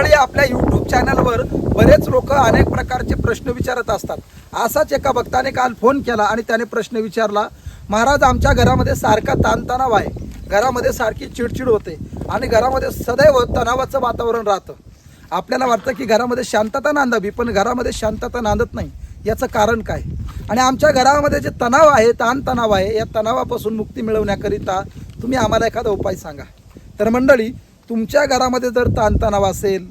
मंडळी आपल्या यूट्यूब चॅनलवर बरेच लोक अनेक प्रकारचे प्रश्न विचारत असतात. असाच एका भक्ताने काल फोन केला आणि त्याने प्रश्न विचारला महाराज आमच्या घरामध्ये सारखा ताणतणाव आहे. घरामध्ये सारखी चिडचिड होते आणि घरामध्ये सदैव तणावाचं वातावरण राहतं. आपल्याला वाटतं की घरामध्ये शांतता नांदावी पण घरामध्ये शांतता नांदत नाही. याचं कारण काय? आणि आमच्या घरामध्ये जे तणाव आहे ताणतणाव आहे या तणावापासून मुक्ती मिळवण्याकरिता तुम्ही आम्हाला एखादा उपाय सांगा. तर मंडळी तुमच्या घरामध्ये जर ताणतणाव असेल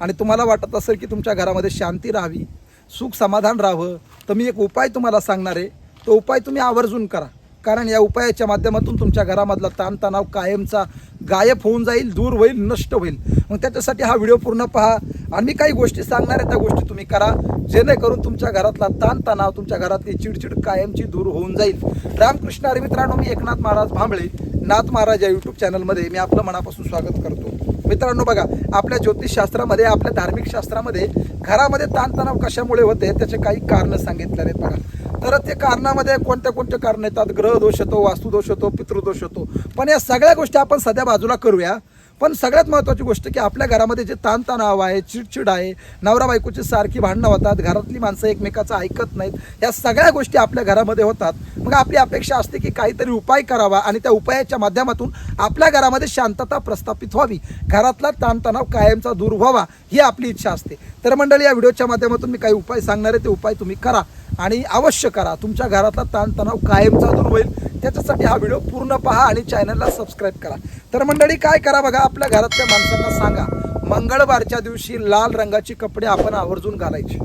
आणि तुम्हाला वाटत असेल की तुमच्या घरामध्ये शांती राहावी सुख समाधान राहावं तर मी एक उपाय तुम्हाला सांगणार आहे. तो उपाय तुम्ही आवर्जून करा. कारण या उपायाच्या माध्यमातून तुमच्या घरामधला ताणतणाव कायमचा गायब होऊन जाईल दूर होईल नष्ट होईल. मग त्याच्यासाठी हा व्हिडिओ पूर्ण पहा आणि मी काही गोष्टी सांगणार आहे त्या गोष्टी तुम्ही करा. जेणेकरून तुमच्या घरातला ताणतणाव तुमच्या घरातली चिडचिड कायमची दूर होऊन जाईल. रामकृष्ण अरे मित्रांनो मी एकनाथ महाराज भांबळे नाथ महाराज या यूट्यूब चॅनलमध्ये मी आपलं मनापासून स्वागत करतो. मित्रांनो बघा आपल्या ज्योतिषशास्त्रामध्ये आपल्या धार्मिक शास्त्रामध्ये घरामध्ये ताणतणाव कशामुळे होते त्याचे काही कारणं सांगितलेले आहेत बघा. तर ते कारणामध्ये कोणत्या कोणत्या कारणं येतात? ग्रह दोष येतो वास्तुदोष होतो पितृदोष होतो पण या सगळ्या गोष्टी आपण सध्या बाजूला करूया. पण सगळ्यात महत्त्वाची गोष्ट की आपल्या घरामध्ये जे ताणतणाव आहे चिडचिड आहे नवरा बायकोची सारखी भांडणं होतात घरातली माणसं एकमेकाचं ऐकत नाहीत या सगळ्या गोष्टी आपल्या घरामध्ये होतात. मग आपली अपेक्षा असते की काहीतरी उपाय करावा आणि त्या उपायाच्या माध्यमातून आपल्या घरामध्ये शांतता प्रस्थापित व्हावी. घरातला ताणतणाव कायमचा दूर व्हावा ही आपली इच्छा असते. तर मंडळी या व्हिडिओच्या माध्यमातून मी काही उपाय सांगणार आहे ते उपाय तुम्ही करा आणि अवश्य करा. तुमच्या घरातला ताणतणाव कायमचा दूर होईल. त्याच्यासाठी हा व्हिडिओ पूर्ण पहा आणि चॅनलला सबस्क्राईब करा. तर मंडळी काय करा बघा आपल्या घरातल्या माणसांना सांगा मंगळवारच्या दिवशी लाल रंगाची कपडे आपण आवर्जून घालायचे.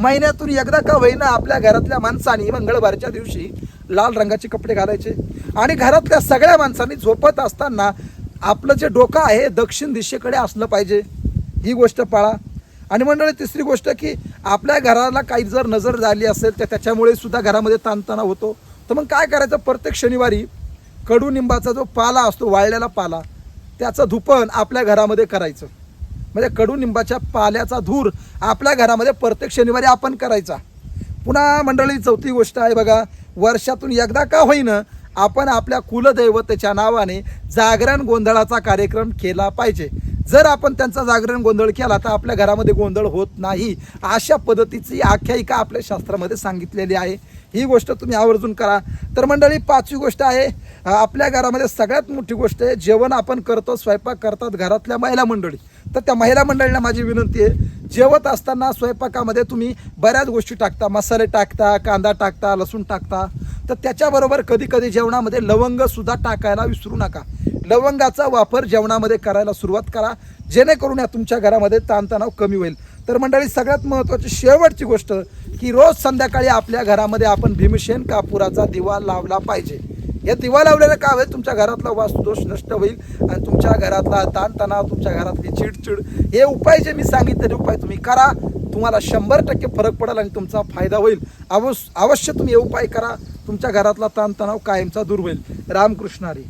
महिन्यातून एकदा का होईना आपल्या घरातल्या माणसांनी मंगळवारच्या दिवशी लाल रंगाचे कपडे घालायचे. आणि घरातल्या सगळ्या माणसांनी झोपत असताना आपलं जे डोकं आहे दक्षिण दिशेकडे असलं पाहिजे. ही गोष्ट पाळा. आणि मंडळी तिसरी गोष्ट की आपल्या घराला काही जर नजर झाली असेल तर त्याच्यामुळे सुद्धा घरामध्ये ताणतणाव होतो. तर मग काय करायचं? प्रत्येक शनिवारी कडुनिंबाचा जो पाला असतो वाळलेला पाला त्याचं धुपण आपल्या घरामध्ये करायचं. म्हणजे कडुनिंबाच्या पाल्याचा धूर आपल्या घरामध्ये प्रत्येक शनिवारी आपण करायचा. पुन्हा मंडळी चौथी गोष्ट आहे बघा वर्षातून एकदा का होईना आपण आपल्या कुलदैवतेच्या नावाने जागरण गोंधळाचा कार्यक्रम केला पाहिजे. जर आपण त्यांचा जागरण गोंधळ केला तर आपल्या घरामध्ये गोंधळ होत नाही. अशा पद्धतीची आख्यायिका आपल्या शास्त्रामध्ये सांगितलेली आहे. ही गोष्ट तुम्ही आवर्जून करा. तर मंडळी पाचवी गोष्ट आहे आपल्या घरामध्ये सगळ्यात मोठी गोष्ट आहे जेवण आपण करतो स्वयंपाक करतात घरातल्या महिला मंडळी. तर त्या महिला मंडळींना माझी विनंती आहे जेवत असताना स्वयंपाकामध्ये तुम्ही बऱ्याच गोष्टी टाकता. मसाले टाकता कांदा टाकता लसूण टाकता. तर त्याच्याबरोबर कधी कधी जेवणामध्ये लवंगसुद्धा टाकायला विसरू नका. लवंगाचा वापर जेवणामध्ये करायला सुरुवात करा. जेणेकरून या तुमच्या घरामध्ये ताणतणाव कमी होईल. तर मंडळी सगळ्यात महत्त्वाची शेवटची गोष्ट की रोज संध्याकाळी आपल्या घरामध्ये आपण भीमसेन कापुराचा दिवा लावला पाहिजे. या दिवा लावलेलं का होईल? तुमच्या घरातला वास्तुदोष नष्ट होईल आणि तुमच्या घरातला ताणतणाव तुमच्या घरातली चिडचिड हे उपाय जे मी सांगितलेले उपाय तुम्ही करा. तुम्हाला शंभर टक्के फरक पडेल आणि तुमचा फायदा होईल. अवश्य अवश्य तुम्ही हे उपाय करा. तुमच्या घरातला ताणतणाव कायमचा दूर होईल. रामकृष्णारी